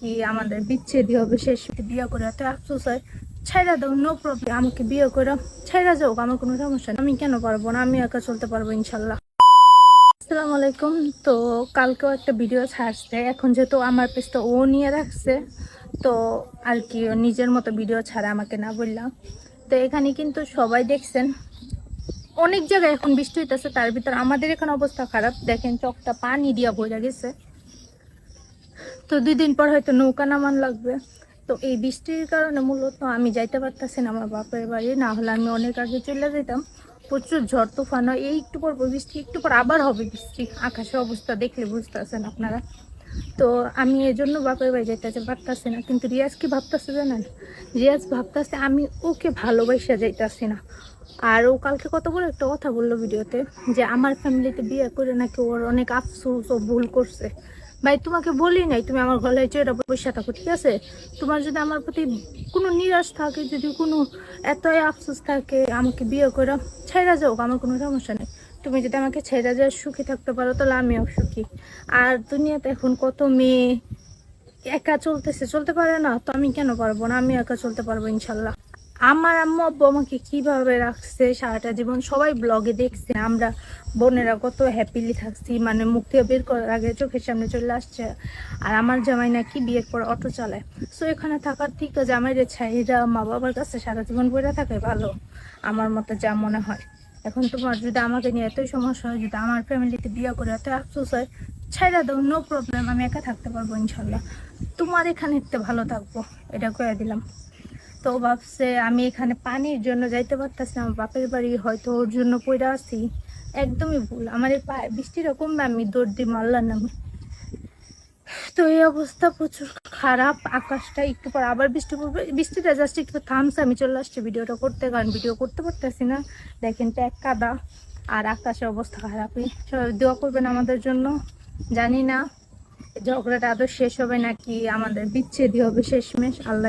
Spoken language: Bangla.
কি আমাদের বিচ্ছেদই হবে শেষ। বিয়ে করে এত আফসোস হয়। ছাইরা দাও নো প্রবলেম আমাকে বিয়ে করে ছাইরা যাও আমার কোনো সমস্যা নেই। আমি কেন পারব না? আমি একা চলতে পারব ইনশাল্লাহ আসসালামু আলাইকুম। তো কালকেও একটা ভিডিও ছাড়ছে। এখন যেহেতু আমার পেজটা ও নিয়ে রাখছে, তো আর কি নিজের মতো ভিডিও ছাড়া আমাকে না বললাম তো এখানে কিন্তু সবাই দেখছেন, অনেক জায়গায় এখন বৃষ্টি হইতেছে, তার ভিতর আমাদের এখানে অবস্থা খারাপ। দেখেন চকটা পানি দিয়া বইরা গেছে। তো দুই দিন পর হয়তো নৌকা নামান লাগবে। তো এই বৃষ্টির কারণে মূলত আমি যাইতে পারতাছি না আমার বাপের বাড়ি। না হলে আমি অনেক আগে চলে যেতাম। প্রচুর ঝড়, তুফান হয়। এই একটু পর বৃষ্টি, একটু পর আবার হবে বৃষ্টি। আকাশের অবস্থা দেখলে বুঝতেছেন আপনারা। তো আমি এজন্য বাপের বাড়ি যাইতে পারতাছি না। কিন্তু রিয়াজ কি ভাবতেছে জানেন? রিয়াজ ভাবতেছে আমি ওকে ভালোবাসা যাইতাছি না। আর ও কালকে কত বড় একটা কথা বলল ভিডিওতে, যে আমার ফ্যামিলিতে বিয়ে করে নাকি ওর অনেক আফসোস ও ভুল করছে। ভাই, তোমাকে বলি নাই, তুমি আমার গলায় চেয়ে পয়সা থাকো, ঠিক আছে? তোমার যদি আমার প্রতি কোনো নিরাশ থাকে, যদি কোনো এতই আফসোস থাকে, আমাকে বিয়ে করে ছেড়া যাও, আমার কোনো সমস্যা নেই। তুমি যদি আমাকে ছেড়া যায় সুখী থাকতে পারো, তাহলে আমিও সুখী। আর দুনিয়াতে এখন কত মেয়ে, একা চলতেছে, চলতে পারে না, তো আমি কেন পারব না? আমি একা চলতে পারব, ইনশাল্লাহ। আমার আম্মু, আব্বু আমাকে কীভাবে রাখছে সারাটা জীবন? সবাই ব্লগে দেখছে। আমরা বোনেরা কত হ্যাপিলি থাকছি মানে থেকে বের করার আগে চোখের সামনে চলে আসছে। আর আমার জামাই নাকি বিয়ের পর অটো চালায়। সো এখানে থাকার ঠিক আছে জামাইরে ছাইরা মা বাবার কাছে সারা জীবন পড়ে থাকে, ভালো। আমার মতে যা মনে হয়। এখন তোমার যদি আমাকে নিয়ে এতই সমস্যা হয়, যদি আমার ফ্যামিলিতে বিয়ে করে এত আফসোস হয়, ছাইরা দাও নো প্রবলেম আমি একা থাকতে পারব ইনশাল্লাহ। তোমার এখানে ভালো থাকব, এটা করে দিলাম। তো ভাবছে আমি এখানে পানির জন্য যাইতে পারতাছি আমার বাপের বাড়ি হয়তো ওর জন্য পড়ে আসি একদমই ভুল। আমার এই পায়ে বৃষ্টিটা কমবে আমি দৌড় দিয়ে মারলাম নামে। তো এই অবস্থা প্রচুর খারাপ, আকাশটা একটু পর আবার বৃষ্টি পড়বে। বৃষ্টিটা জাস্ট একটু থামছে, আমি চলে আসছি ভিডিওটা করতে, কারণ ভিডিও করতে পারতেছি না। দেখেন তো এক কাদা আর আকাশের অবস্থা খারাপই। সবাই দোয়া করবেন আমাদের জন্য। জানি না, ঝগড়াটা আদৌ শেষ হবে নাকি, আমাদের বিচ্ছেদই হবে শেষমেশ। আল্লাহ